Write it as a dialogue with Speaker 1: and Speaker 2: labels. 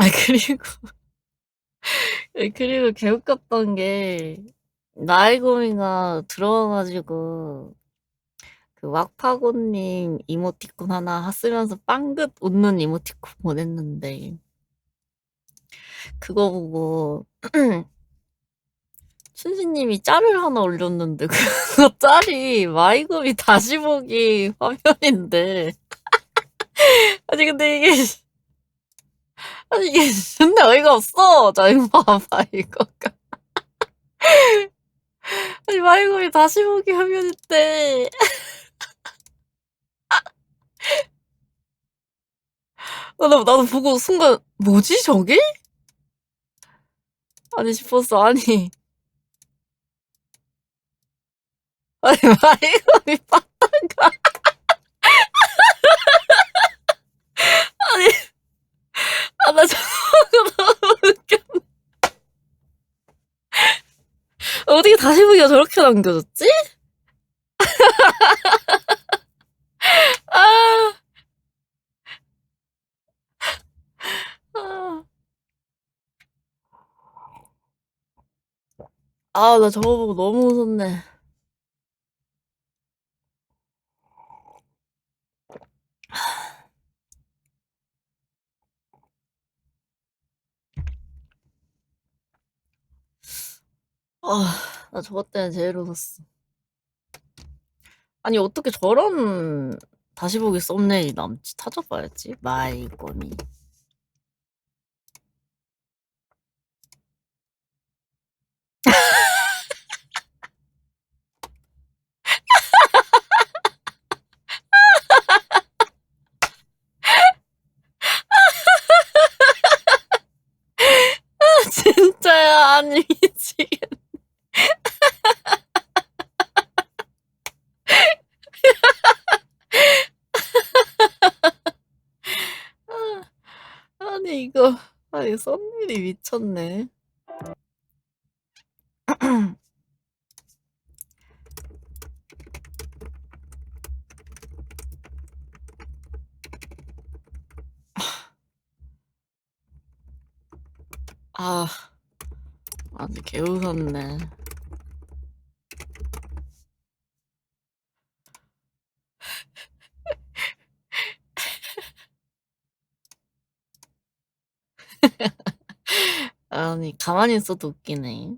Speaker 1: 아 그리고 예 그리고 개웃겼던 게 나이고미가 들어와 가지고 그 왁파고 님 이모티콘 하나 쓰면서 빵긋 웃는 이모티콘 보냈는데 그거 보고 춘지님이 짤을 하나 올렸는데 그거 짤이 마이구미 다시 보기 화면인데 아니 근데 이게 아니 이게 존나 어이가 없어. 자 이거 봐봐 이거가. 아니 마이구미 다시 보기 화면인데 아 나 나도 보고 순간 '뭐지 저게?' 아니 싶었어. 아니 아니 마이구미 빠따가 아니 아 나 저거 너무 웃겼네. 어떻게 다시 보기가 저렇게 남겨졌지? 아. 아. 아 나 저거 보고 너무 웃었네. 아 나 저것 때문에 제일 웃었어. 아니 어떻게 저런 다시 보기 썸네일이 남지? 찾아봐야지. 마이구미. 아 진짜야. 아니 미치겠네. 아. 아니 이거 아니 썸네일이 미쳤네. 아. 아주 개웃었네. 아니 가만히 있어도 웃기네.